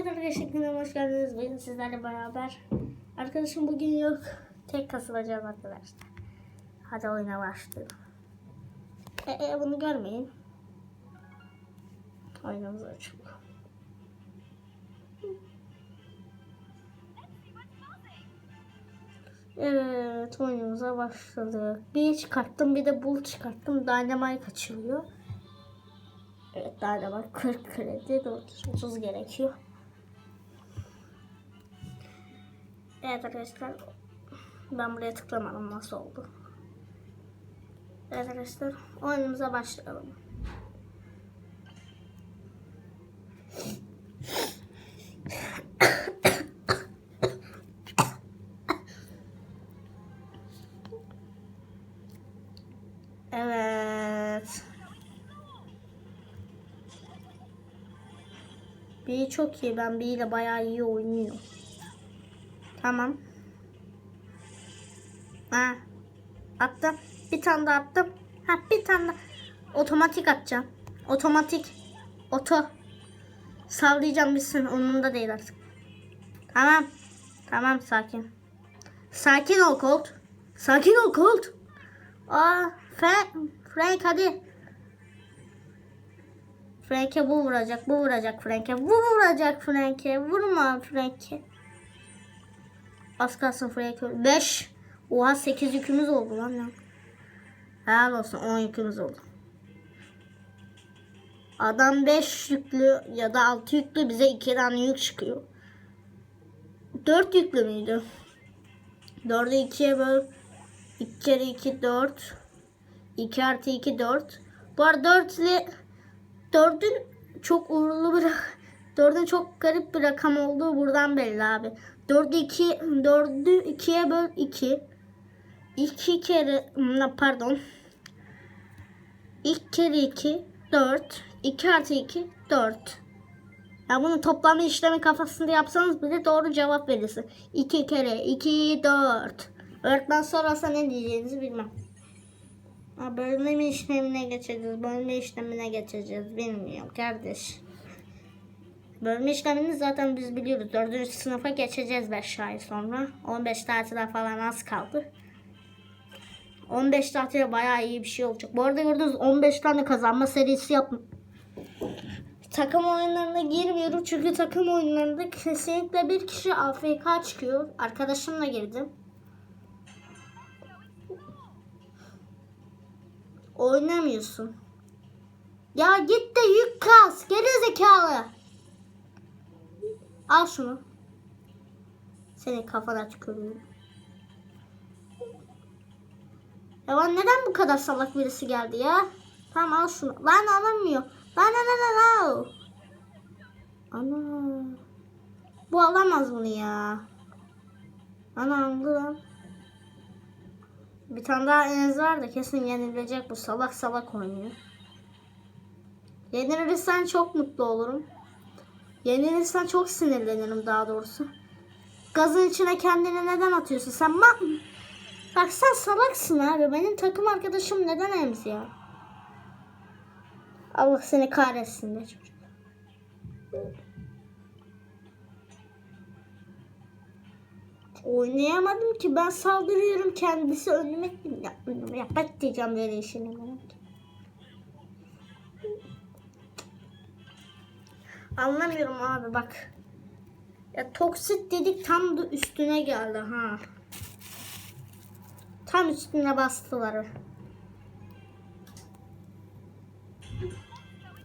Evet arkadaşlar hoş geldiniz. Bugün sizlerle beraber. Arkadaşım bugün yok. Tek kasılacağız arkadaşlar. Hadi oyuna başlayalım. E, e, bunu görmeyin. Oyunumuzu açalım. Evet oyunumuza başladık. Bir çıkarttım bir de bul çıkarttım. Dynamite açılıyor. Evet Dynamite 40 kredi 430 gerekiyor. Evet arkadaşlar ben buraya tıklamadım nasıl oldu. Evet arkadaşlar oyunumuza başlayalım. Evet. Bir çok iyi. Ben bir ile bayağı iyi oynuyor. Tamam. Ha. Attım. Bir tane daha attım. Ha bir tane daha. Otomatik atacağım. Otomatik. Oto. Sallayacağım bitsin. Onun da değil artık. Tamam. Tamam sakin. Sakin ol Colt. Sakin ol Colt. Aa, Frank, Frank hadi. Frank'e bu vuracak, bu vuracak Frank'e, bu vuracak Frank'e. Vurma Frank'e. Az kalsın Frank'e. 5. Oha 8 yükümüz oldu lan ya. Helal olsun 10 yükümüz oldu. Adam 5 yüklü ya da 6 yüklü bize 2 tane yük çıkıyor. 4 yüklü müydü? 4'ü 2'ye böl. 2 kere 2 4. 2 artı 2 4. Bu arada 4 ile 4'ün çok uğurlu bir 4'ün çok garip bir rakam olduğu buradan belli abi. 4'ü 2 4'ü 2'ye böl 2. 2 kere hmm, pardon. 2 kere 2 4. 2 artı 2 4. Ya bunu toplama işlemi kafasında yapsanız bile doğru cevap verirsin. 2 kere 2 4. Öğretmen sorarsa ne diyeceğinizi bilmem. Ha, bölme işlemine geçeceğiz. Bölme işlemine geçeceğiz. Bilmiyorum kardeş. Bölme işlemini zaten biz biliyoruz. 4. sınıfa geçeceğiz 5 ay sonra. 15 tatile falan az kaldı. 15 tatile bayağı iyi bir şey olacak. Bu arada gördünüz 15 tane kazanma serisi yaptım. Takım oyunlarına girmiyorum çünkü takım oyunlarında kesinlikle bir kişi AFK çıkıyor. Arkadaşımla girdim. Oynamıyorsun. Ya git de yük kas. Geri zekalı. Al şunu. Senin kafana tükürüyorum. Ya lan neden bu kadar salak birisi geldi ya? Tamam al şunu. Lan alamıyor. Lan lan lan lan. Ana. Bu alamaz bunu ya. Ana aldı lan. Bir tane daha Enes var da kesin yenilecek bu salak salak oynuyor. Yenilirsen çok mutlu olurum. Yenilirsen çok sinirlenirim daha doğrusu. Gazın içine kendini neden atıyorsun? Sen bak. Bak sen salaksın abi. Benim takım arkadaşım neden emzi ya? Allah seni kahretsin be çocuk. Oynayamadım ki ben saldırıyorum kendisi önüme yapmıyorum. Yapak diyeceğim böyle işini. Anlamıyorum abi bak. Ya toksit dedik tam da üstüne geldi ha. Tam üstüne bastılar.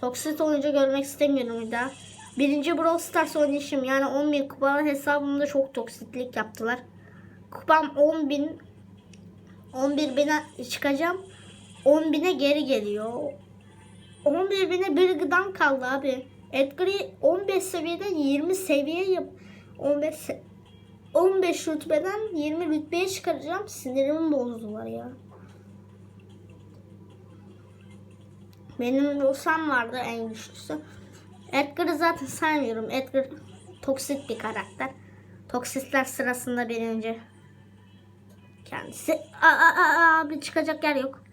Toksit oyuncu görmek istemiyorum bir daha. Birinci Brawl Stars oynayışım yani 10 bin kupa hesabımda çok toksitlik yaptılar. Kupam 10 bin 11 bine çıkacağım. 10 bine geri geliyor. 11 bine bir gıdam kaldı abi. Edgar'ı 15 seviyeden 20 seviye yap 15 se- 15 rütbeden 20 rütbeye çıkaracağım. Sinirimi bozdular ya. Benim Rosam vardı en güçlüsü. Edgar'ı zaten saymıyorum. Edgar toksit bir karakter. Toksitler sırasında birinci. Kendisi. Aa, aa, aa, abi çıkacak yer yok.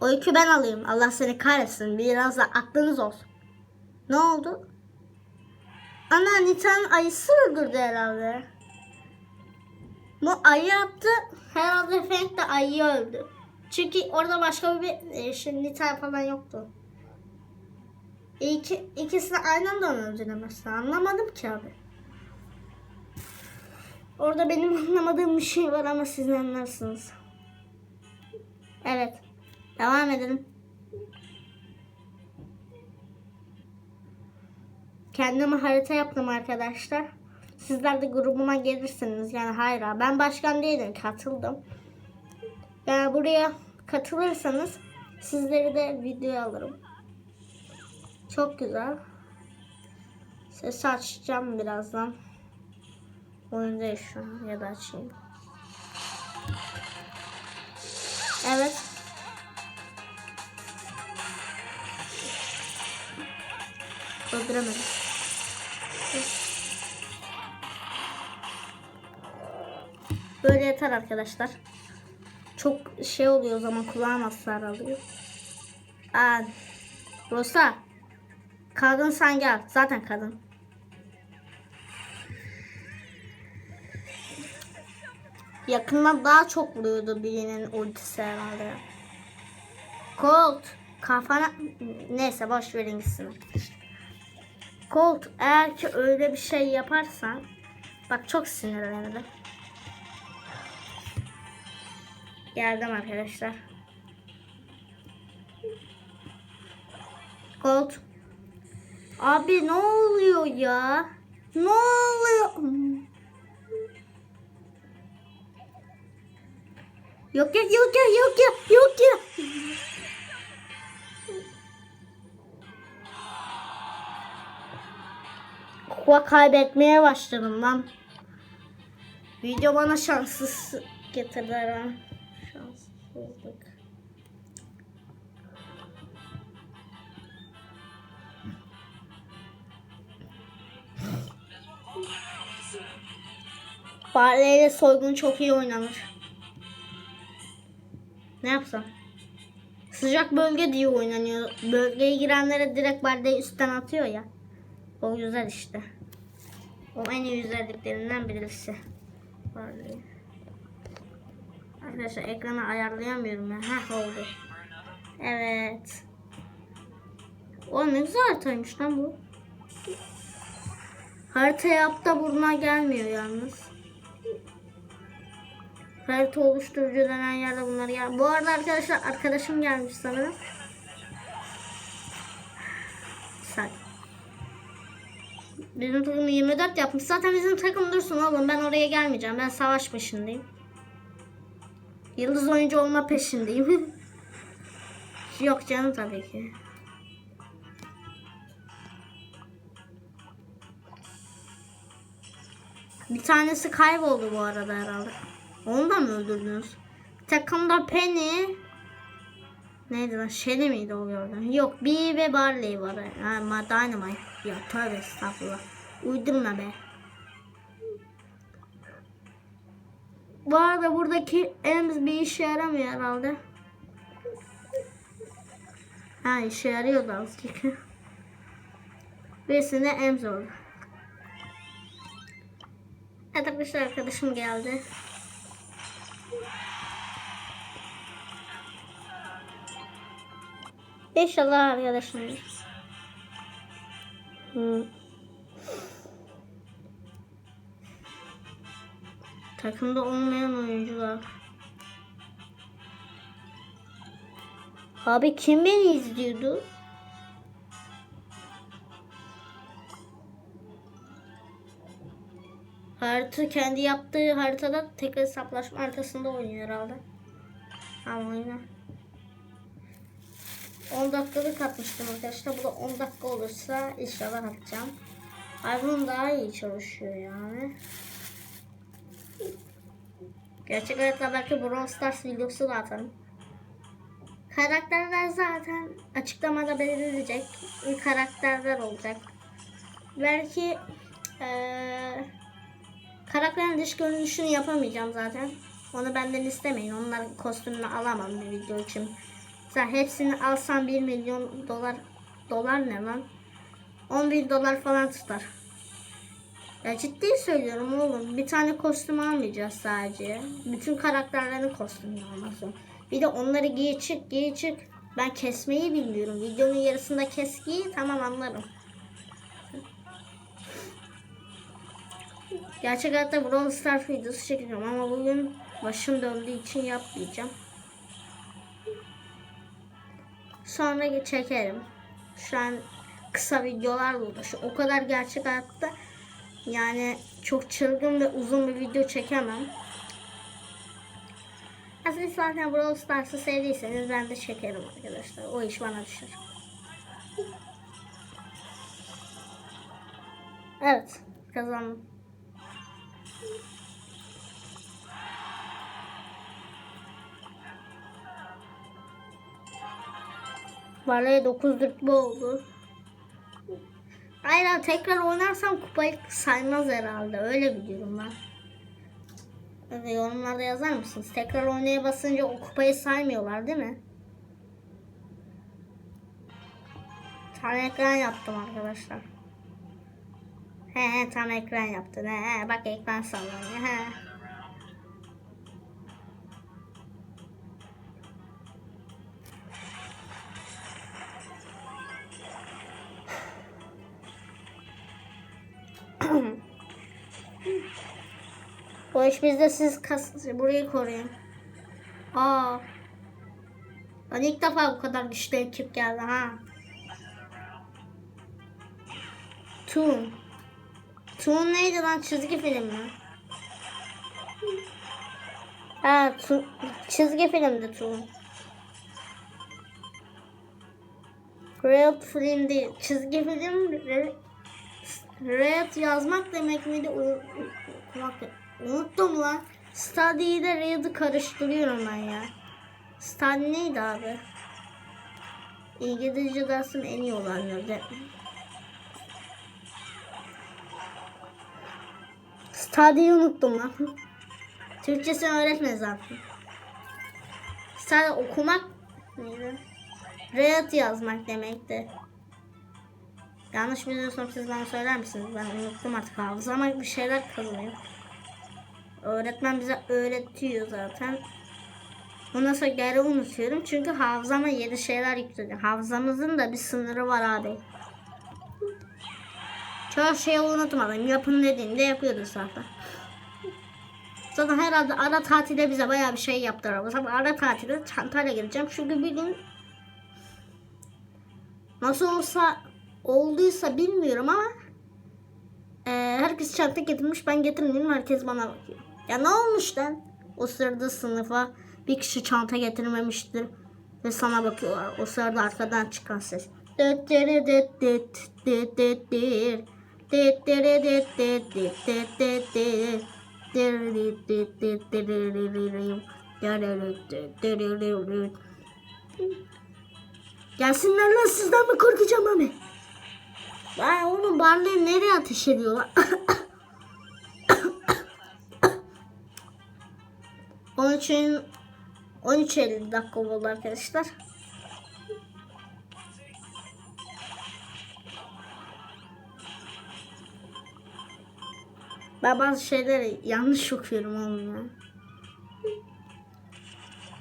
O yükü ben alayım. Allah seni kahretsin. Biraz da aklınız olsun. Ne oldu? Ana Nitan ayısı öldürdü herhalde. Bu ayı yaptı. Herhalde Frank de ayıyı öldü. Çünkü orada başka bir e, şey, Nitan falan yoktu. İki, ikisini aynı anda öldüremezsin? Anlamadım ki abi. Orada benim anlamadığım bir şey var ama siz anlarsınız. Evet. Devam edelim. Kendime harita yaptım arkadaşlar. Sizler de grubuma gelirsiniz. Yani hayır ben başkan değilim katıldım. Yani buraya katılırsanız sizleri de video alırım. Çok güzel. Ses açacağım birazdan. Oyundayız şu an ya da açayım. Evet. Öldüremedim. Böyle yeter arkadaşlar. Çok şey oluyor o zaman kulağım hasar alıyor. Aa, Rosa. Kadın sen gel. Zaten kadın. Yakından daha çok vuruyordu birinin ultisi herhalde. Colt. Kafana... Neyse boş verin gitsin. Colt eğer ki öyle bir şey yaparsan bak çok sinirlendim. Geldim arkadaşlar. Colt. Abi ne oluyor ya? Ne oluyor? Yok ya yok ya yok ya yok ya. Kupa kaybetmeye başladım lan. Video bana şanssız getirdi ha. Şanssızlık. Fareyle soygun çok iyi oynanır. Ne yapsam? Sıcak bölge diye oynanıyor. Bölgeye girenlere direkt bardeyi üstten atıyor ya. O güzel işte. O en iyi özelliklerinden birisi. Arkadaşlar ekranı ayarlayamıyorum ya. Heh oldu. Evet. O ne güzel haritaymış lan bu. Harita yap da burnuna gelmiyor yalnız. Harita oluşturucu denen yerde bunlar gel. Bu arada arkadaşlar arkadaşım gelmiş sanırım. Bizim takım 24 yapmış. Zaten bizim takım dursun oğlum. Ben oraya gelmeyeceğim. Ben savaş peşindeyim. Yıldız oyuncu olma peşindeyim. Yok canım tabii ki. Bir tanesi kayboldu bu arada herhalde. Onu da mı öldürdünüz? Takımda Penny Neydi lan? Shelly miydi o gördüm? Yok Bee ve Barley var. Ha, Dynamite. Ya tövbe estağfurullah. Uydurma be. Bu arada buradaki elimiz bir işe yaramıyor herhalde. Ha işe yarıyordu azıcık. Birisinde Ems oldu. Evet arkadaşlar arkadaşım geldi. İnşallah arkadaşım. Hmm. Takımda olmayan oyuncular. Abi kim beni izliyordu? Harita kendi yaptığı haritada tek hesaplaşma haritasında oynuyor herhalde. Ama oynar. 10 dakikalık atmıştım arkadaşlar. Bu da 10 dakika olursa inşallah atacağım. Iron daha iyi çalışıyor yani. Gerçek hayatta belki Brawl Stars videosu da atarım. Karakterler zaten açıklamada belirleyecek. Karakterler olacak. Belki ee, karakterin dış görünüşünü yapamayacağım zaten. Onu benden istemeyin. Onların kostümünü alamam bir video için. Sen hepsini alsan 1 milyon dolar dolar ne lan? 10 bin dolar falan tutar. Ya ciddi söylüyorum oğlum. Bir tane kostüm almayacağız sadece. Bütün karakterlerin kostümünü almasın. Bir de onları giy çık giy çık. Ben kesmeyi bilmiyorum. Videonun yarısında kes giy tamam anlarım. Gerçek hayatta Brawl Stars videosu çekeceğim ama bugün başım döndüğü için yapmayacağım. Sonra çekerim. Şu an kısa videolarla uğraşıyorum. O kadar gerçek hayatta yani çok çılgın ve uzun bir video çekemem. Aslında zaten Brawl Stars'ı sevdiyseniz ben de çekerim arkadaşlar. O iş bana düşer. Evet. Kazandım. Varlaya 9 rütbe oldu. Aynen tekrar oynarsam kupayı saymaz herhalde. Öyle biliyorum ben. Öyle yorumlarda yazar mısınız? Tekrar oynaya basınca o kupayı saymıyorlar değil mi? Tam ekran yaptım arkadaşlar. He he tam ekran yaptın. He he bak ekran sallanıyor. He. Bu iş bizde siz kas burayı koruyun. Aa. Ben ilk defa bu kadar güçlü ekip geldi ha. Toon. Toon neydi lan çizgi film mi? Ha Toon. Çizgi filmdi Toon. Real film değil. Çizgi film Re- Riot yazmak demek miydi? Okumak Unuttum lan. Study ile Riot'u karıştırıyorum ben ya. Study neydi abi? İngilizce dersim en iyi olanları. Study'yi unuttum lan. Türkçesini öğretme zaten. Sadece okumak neydi? Riot yazmak demekti. Yanlış biliyorsam siz bana söyler misiniz? Ben unuttum artık hafızama bir şeyler kazanıyor. Öğretmen bize öğretiyor zaten. Ondan sonra geri unutuyorum çünkü hafızama yeni şeyler yükleniyor. Hafızamızın da bir sınırı var abi. Çoğu şeyi unutmadım. Yapın dediğinde yapıyoruz zaten. Zaten herhalde ara tatilde bize bayağı bir şey yaptırır. Ama ara tatilde çantayla geleceğim. Çünkü bir gün nasıl olsa olduysa bilmiyorum ama e, herkes çanta getirmiş ben getirmedim herkes bana bakıyor. Ya ne olmuş lan? O sırada sınıfa bir kişi çanta getirmemiştir ve sana bakıyorlar. O sırada arkadan çıkan ses. Gelsinler lan sizden mi korkacağım abi? Ya oğlum barları nereye ateş ediyorlar? Onun için 13.50 dakika oldu arkadaşlar. Ben bazı şeyleri yanlış okuyorum oğlum ya.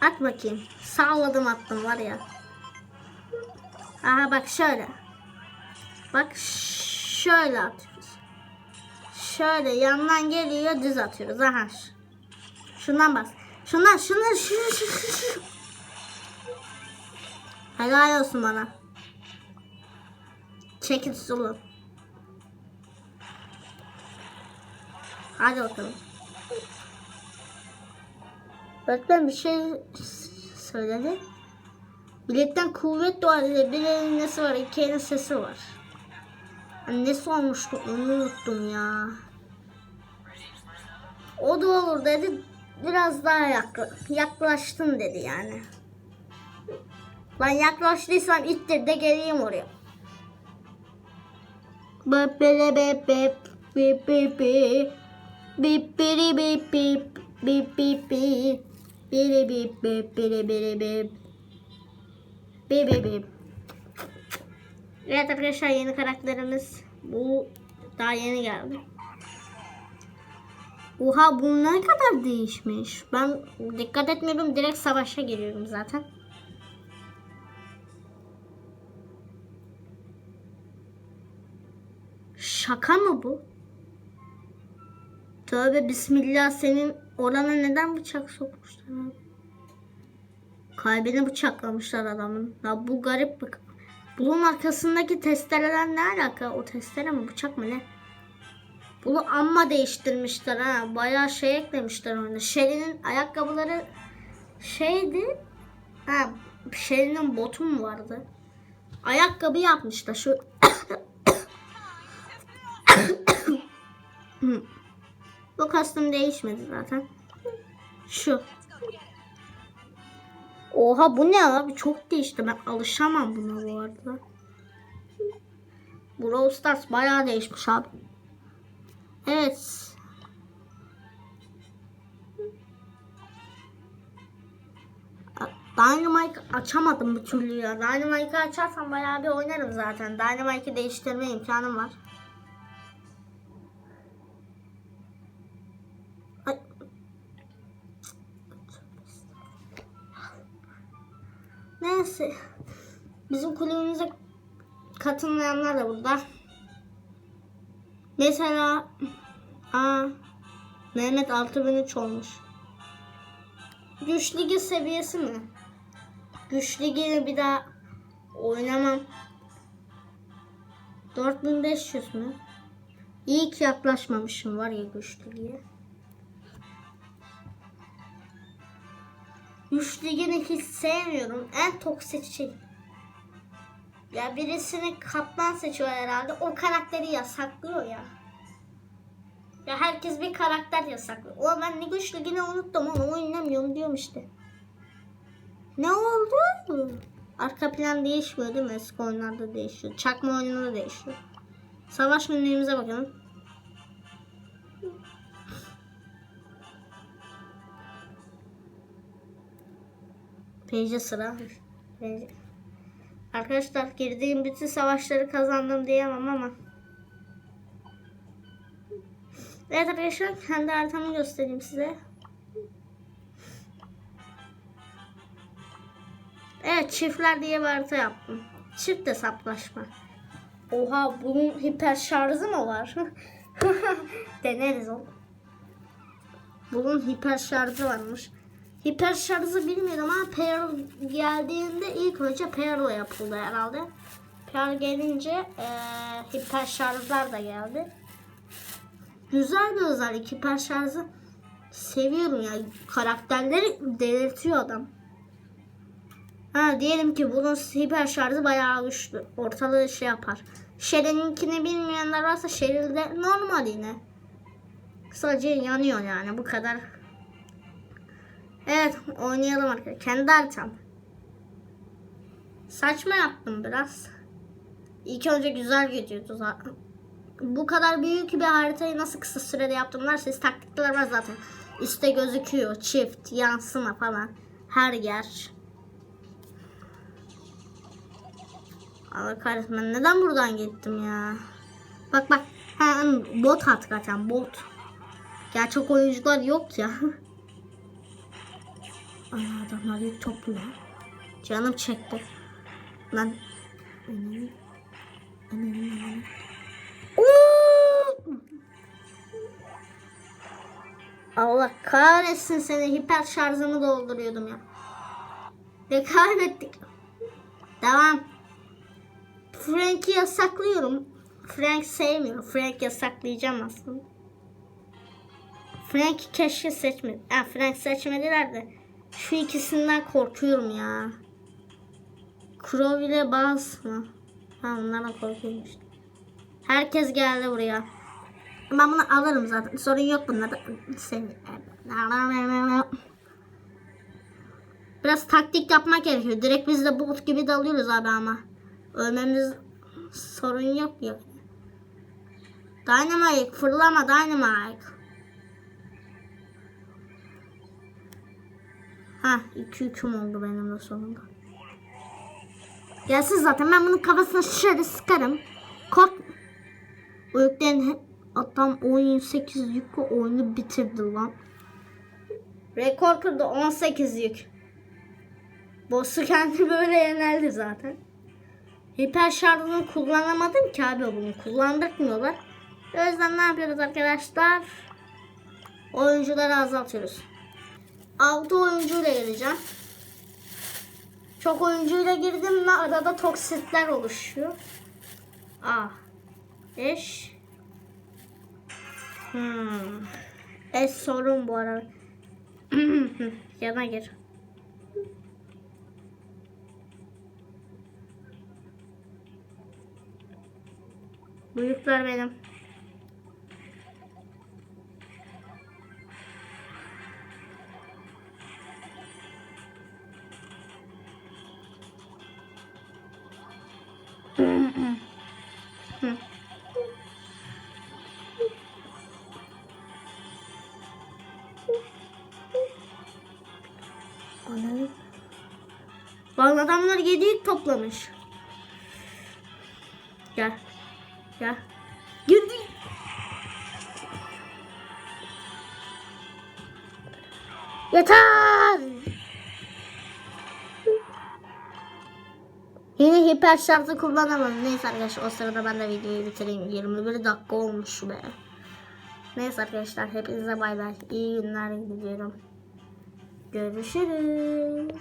At bakayım. Sağladım attım var ya. Aha bak şöyle. Bak şöyle atıyoruz. Şöyle yandan geliyor düz atıyoruz. Aha. Şundan bas. Şundan şundan şu şu şu şu. Helal olsun bana. Çekin sulu. Hadi bakalım. Öğretmen bir şey söyledi. Biletten kuvvet doğar dedi. Bir elin nesi var, iki elin sesi var. Hani nesi olmuştu onu unuttum ya. O da olur dedi biraz daha yakla, yaklaştın dedi yani. Ben yaklaştıysam ittir de geleyim oraya. Bep bep bep bep bep bep bip biri bip bip bip bip biri bip bip biri biri bip bip bip bip Evet arkadaşlar yeni karakterimiz bu daha yeni geldi. Oha bu ne kadar değişmiş. Ben dikkat etmiyorum direkt savaşa giriyorum zaten. Şaka mı bu? Tövbe bismillah senin orana neden bıçak sokmuşlar? Kalbini bıçaklamışlar adamın. Ya bu garip bak. Bunun arkasındaki testereler ne alaka? O testere mi bıçak mı ne? Bunu amma değiştirmişler ha. Bayağı şey eklemişler ona. Shelly'nin ayakkabıları şeydi. Ha, Shelly'nin botu mu vardı? Ayakkabı yapmışlar. Şu Bu kostüm değişmedi zaten. Şu. Oha bu ne abi? Çok değişti. Ben alışamam buna bu arada. Brawl Stars bayağı değişmiş abi. Evet. Dynamite açamadım bir türlü ya. Dynamite'ı açarsam bayağı bir oynarım zaten. Dynamite'ı değiştirme imkanım var. Neyse. Bizim kulübümüze katılmayanlar da burada. Mesela aa, Mehmet 6003 olmuş. Güç ligi seviyesi mi? Güç ligini bir daha oynamam. 4500 mü? İyi ki yaklaşmamışım var ya güç ligiye. Güç ligini hiç sevmiyorum. En toksik şey. Ya birisini kaplan seçiyor herhalde. O karakteri yasaklıyor ya. Ya herkes bir karakter yasaklıyor. O ben ne güç ligini unuttum onu oynamıyorum diyorum işte. Ne oldu? Arka plan değişmiyor değil mi? Eski oyunlarda değişiyor. Çakma oyununda da değişiyor. Savaş menüğümüze bakalım. Page sıra. Page. Arkadaşlar girdiğim bütün savaşları kazandım diyemem ama. Evet arkadaşlar kendi haritamı göstereyim size. Evet çiftler diye bir harita yaptım. Çift hesaplaşma. Oha bunun hiper şarjı mı var? Deneriz oğlum. Bunun hiper şarjı varmış. Hiper şarjı bilmiyorum ama Pearl geldiğinde ilk önce Pearl yapıldı herhalde. Pearl gelince eee hiper şarjlar da geldi. Güzel bir özellik hiper şarjı. Seviyorum ya. Karakterleri delirtiyor adam. Ha diyelim ki bunun hiper şarjı bayağı güçlü. Ortalığı şey yapar. Sherry'ninkini bilmeyenler varsa Sherry'de normal yine. Sadece yanıyor yani bu kadar. Evet oynayalım arkadaşlar. Kendi haritam. Saçma yaptım biraz. İlk önce güzel gidiyordu zaten. Bu kadar büyük bir haritayı nasıl kısa sürede yaptımlar siz taktikler var zaten. Üste gözüküyor. Çift, yansıma falan. Her yer. Allah kahretsin ben neden buradan gittim ya? Bak bak. Ha, bot hakikaten bot. Gerçek oyuncular yok ya. Ay adamlar yük topluyor. Canım çekti. Lan. Allah kahretsin seni hiper şarjımı dolduruyordum ya. Ve kaybettik. Devam. Frank'i yasaklıyorum. Frank sevmiyorum. Frank yasaklayacağım aslında. Frank keşke seçmedi. Ha, Frank seçmediler de. Şu ikisinden korkuyorum ya. Crow ile Buzz mı? Ha onlardan korkuyorum işte. Herkes geldi buraya. Ben bunu alırım zaten. Sorun yok. Seni. Biraz taktik yapmak gerekiyor. Direkt biz de bot gibi dalıyoruz abi ama. Ölmemiz sorun yok ya. Dynamite fırlama Dynamite. Ha 2 hüküm oldu benim de sonunda. Gelsin zaten ben bunun kafasına şöyle sıkarım. Kork. O yüklerin hep adam 18 yükle oyunu bitirdi lan. Rekor kırdı 18 yük. Boss'u kendi böyle yenerdi zaten. Hiper şarjını kullanamadım ki abi bunu kullandırmıyorlar. O yüzden ne yapıyoruz arkadaşlar? Oyuncuları azaltıyoruz. 6 oyuncuyla gireceğim. Çok oyuncuyla girdim mi arada toksitler oluşuyor. Ah. Eş. Hmm. Eş sorun bu arada. Yana gir. Büyükler benim. Ananı. Lan adamlar yedi toplamış. Gel. Hiper şartı kullanamadım. Neyse arkadaşlar o sırada ben de videoyu bitireyim. 21 dakika olmuş be. Neyse arkadaşlar hepinize bay bay. İyi günler diliyorum. Görüşürüz.